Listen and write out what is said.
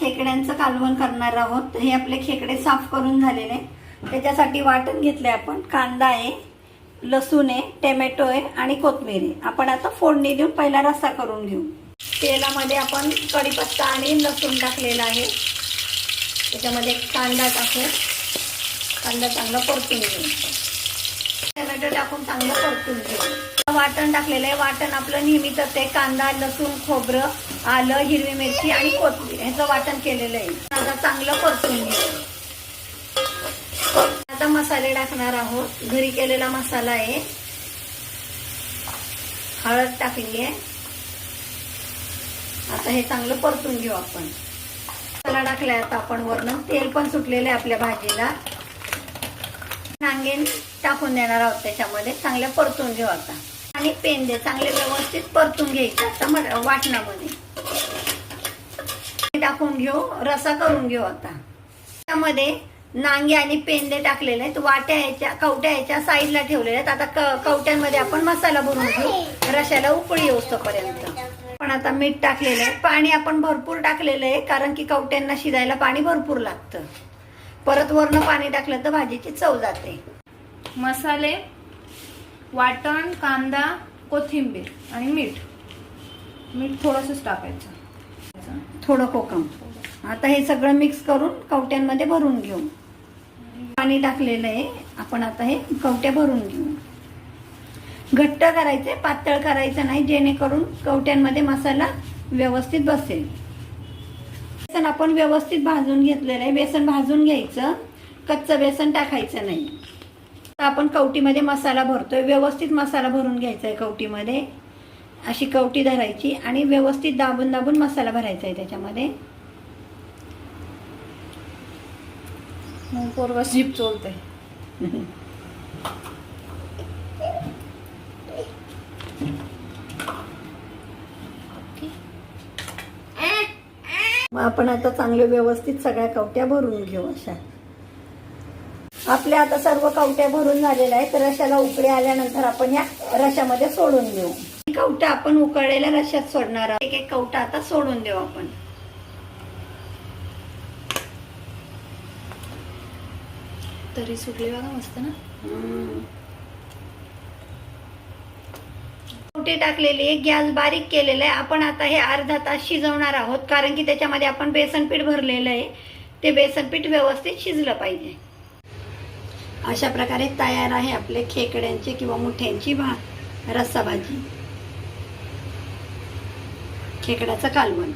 खेकड्यांचं कालवण करणार आहोत. हे आपले खेकडे साफ करून झालेले. त्याच्यासाठी वाटण घेतले आपण. कांदा आहे लसूण आहे टोमॅटो आहे आणि कोथिंबीर आहे. आपण आता फोडणी देऊन पहिला रस्सा करून घेऊ. तेलामध्ये आपण कढीपत्ता आणि लसूण टाकलेला आहे. त्याच्यामध्ये कांदा टाकू. कांदा चांगला परतून घेऊ. टोमॅटो टाकून चांगलं परतून घेऊ. वाटण टाकलेलं आहे. वाटण आपलं नेहमीच आहे कांदा लसूण खोबरं आलं हिरवी मिरची आणि कोथमीर ह्याचं वाटण केलेलं आहे. आता चांगलं परतून घे. आता मसाले टाकणार आहोत. घरी केलेला मसाला आहे. हळद टाकली आहे. आता हे चांगलं परतून घेऊ आपण. मसाला टाकलाय आता आपण वरण तेल पण सुटलेलं आहे आपल्या भाजीला. नांगेन टाकून देणार आहोत त्याच्यामध्ये. चांगलं परतून घेऊ आता. आणि पेंदे चांगले व्यवस्थित परतून घ्यायचे. आता मग वाटणामध्ये. टाकून घेऊ रसा करून घेऊ आता. त्यामध्ये नांगे आणि पेंदे टाकलेले आहेत वाट्या याच्या कवट्या याच्या साईडला ठेवलेल्या आहेत. आता कवट्यांमध्ये आपण मसाला भरून घेऊ. रशाला उकळी येऊस्तोपर्यंत पण आता मीठ टाकलेलं आहे. पाणी आपण भरपूर टाकलेलं आहे कारण की कवट्यांना शिजायला पाणी भरपूर लागतं. परत वरनं पाणी टाकलं तर भाजीची चव जाते. मसाले वाटण कांदा कोथिंबीर आणि मीठ. मीठ थोडंसंच टाकायचं थोडं कोकम. आता हे सगळं मिक्स करून कवट्यांमध्ये भरून घेऊ. पाणी टाकलेलं आहे. आपण आता हे कवट्या भरून घेऊ. घट्ट करायचे पातळ करायचं नाही जेणेकरून कवट्यांमध्ये मसाला व्यवस्थित बसेल. बेसन आपण व्यवस्थित भाजून घेतलेलं आहे. बेसन भाजून घ्यायचं. कच्चं बेसन टाकायचं नाही. आपण कवटीमध्ये मसाला भरतोय. व्यवस्थित मसाला भरून घ्यायचा आहे कवटीमध्ये. अशी कवटी धरायची आणि व्यवस्थित दाबून दाबून मसाला भरायचा आहे त्याच्यामध्ये पोरगा जीप चोलते मग आपण आता चांगले व्यवस्थित सगळ्या कवट्या भरून घेऊ अशा. आपल्या आता सर्व कवट्या भरून झालेल्या आहेत. रशाला उकळी आल्यानंतर आपण या रशामध्ये सोडून देऊ. ही कवटा आपण उकळलेल्या रशात सोडणार आहोत. एक एक कवटा आता सोडून देऊ आपण. तरी सुटली बघा मस्त ना. टाकलेली आहे. गॅस बारीक केलेला आहे. आपण आता हे अर्धा तास शिजवणार आहोत. कारण की त्याच्यामध्ये आपण बेसन पीठ भरलेलं आहे. ते बेसन पीठ व्यवस्थित शिजलं पाहिजे. अशा प्रकारे तयार आहे आपले खेकड्यांची किंवा मुठ्यांची भा रस्सा भाजी खेकड्याचं कालवण.